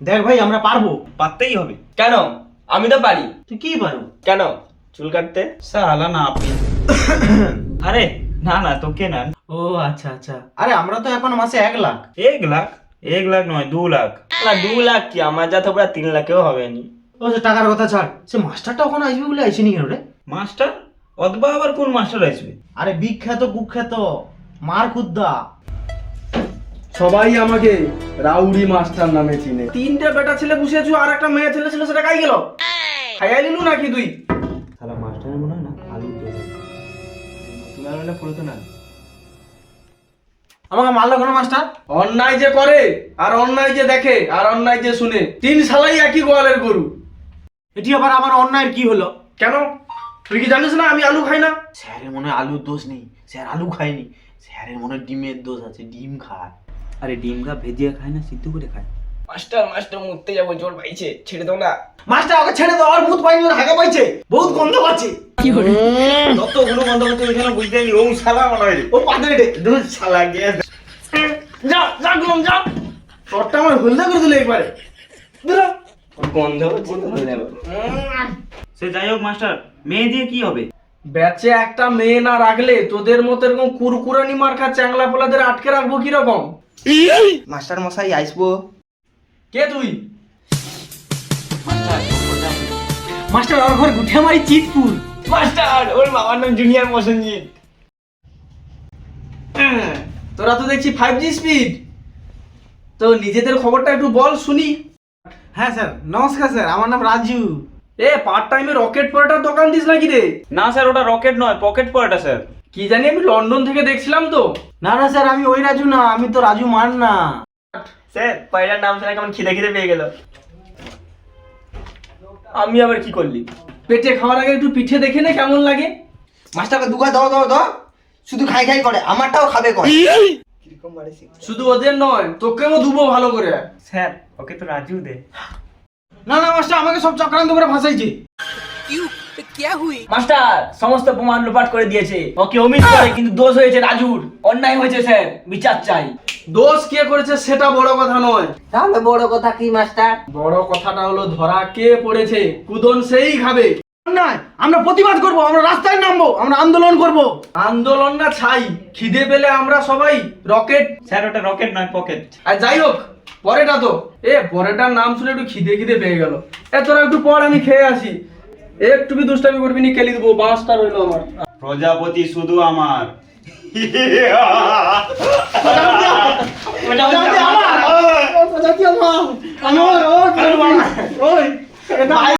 দেখ ভাই আমরা পারব। পারতেই হবে। কেন? আমি তো পারি। তুই কি পারো কেন? চুল কাটতে? সালা না আপনি। আরে না না তোকে না। ও আচ্ছা আচ্ছা। আরে আমরা তো এখন মাসে এক লাখ। এক লাখ? এক লাখ নয় দু লাখ। না দু লাখ কি? আমার যা তো প্রায় তিন লাখেও হবে নি ও সে টাকার কথা ছাড়। সে মাস্টারটা ওখানে আসবে বলে আইসিনি কেন রে? মাস্টার? অথবা আবার কোন মাস্টার আসবে? আরে বিখ্যাত কুখ্যাত মার খুদ্দা। সবাই আমাকে রাউডি মাস্টার নামে চিনে। তিনটে বেটা ছেলে বসে আছো আর একটা মেয়ে ছেলে ছিল সেটা কাই গেল? খাইয়া নিলু নাকি তুই? শালা মাস্টারের মনে হয় না আলু তুমি আর পুরো তো না। আমাকে মারলো কোনো মাস্টার? অন্যায় যে করে আর অন্যায় যে দেখে আর অন্যায় যে শুনে। তিন সালাই একই গোয়ালের গরু। এটি আবার আমার অন্যায়ের কি হলো? কেন? তুই কি জানিস না আমি আলু খাই না? স্যারের মনে হয় আলুর দোষ নেই স্যার আলু খায়নি। স্যারের মনে ডিমের দোষ আছে ডিম খায়। আরে ডিমটা ভেজিয়ে খায় না সিদ্ধ করে খায়। মাস্টার মাস্টার মুততে যাব জোর পাইছে ছেড়ে দাও না। মাস্টার ওকে ছেড়ে দাও আর ভূত পাইনি ওর হাগা পাইছে। বহুত গন্ধ পাচ্ছে। যতগুলো বন্ধ করতে ওইখানে বুঝতে পারি ও শালা মনে হয়। ও পাদরে রে। দুধ শালা গ্যাস যা যা গুলম যা। তোরটা আমার হলদা করে দিলে একবারে। বেরো। গন্ধ তো সে যাই হোক মাস্টার মেয়ে দিয়ে কি হবে? ব্যাচে একটা মেয়ে না রাখলে তোদের মতো এরকম কুরকুরানি মার্কা চ্যাংলা পোলাদের আটকে রাখব কীরকম? মাস্টার মশাই আসব কে তুই? মাস্টার ওর ঘর গুঠে মারি চিতপুর। মাস্টার ওর বাবার নাম জুনিয়র মসনজিৎ। তোরা তো দেখছি ফাইভ জি স্পিড তো নিজেদের খবরটা একটু বল শুনি। হ্যাঁ স্যার নমস্কার স্যার আমার নাম রাজু। এ পার্ট টাইমে রকেট পরোটার দোকান দিস নাকি রে? না স্যার ওটা রকেট নয় পকেট পড়াটা স্যার। কি জানি আমি লন্ডন থেকে দেখছিলাম তো। না না স্যার আমি ওই রাজু না আমি তো রাজু মান না স্যার পয়লার নাম শুনে কেমন খিদে খিদে পেয়ে গেল। আমি আবার কি করলি? পেটে খাওয়ার আগে একটু পিঠে দেখে নে কেমন লাগে? মাস্টারকে দুগা দাও দাও দাও। শুধু খাই খাই করে আমারটাও খাবে করে শুধু ওদের নয় তোকেও দুবো ভালো করে। স্যার ওকে তো রাজু দে। না না মাস্টার আমাকে সব চক্রান্ত করে ফাঁসাইছে। মাস্টার সমস্ত প্রমাণ লোপাট করে দিয়েছে। ওকে অমিত করে কিন্তু দোষ হয়েছে রাজুর। অন্যায় হয়েছে স্যার বিচার চাই। দোষ কে করেছে সেটা বড় কথা নয়। তাহলে বড় কথা কি মাস্টার? বড় কথাটা হলো ধরা কে পড়েছে কুদন সেই খাবে। না আমরা প্রতিবাদ করব আমরা রাস্তায় নামবো আমরা আন্দোলন করব। আন্দোলন না ছাই খিদে পেলে আমরা সবাই রকেট। স্যার ওটা রকেট নয় পকেট। আর যাই হোক পরেটা তো। এ পরেটার নাম শুনে একটু খিদে খিদে পেয়ে গেল। এ তোরা একটু পর আমি খেয়ে আসি। একটু বি দুষ্টামি করবি নি কেলি দেবো বাঁশটা রইল আমার। প্রজাপতি শুধু আমার। আমার? আমার? আমার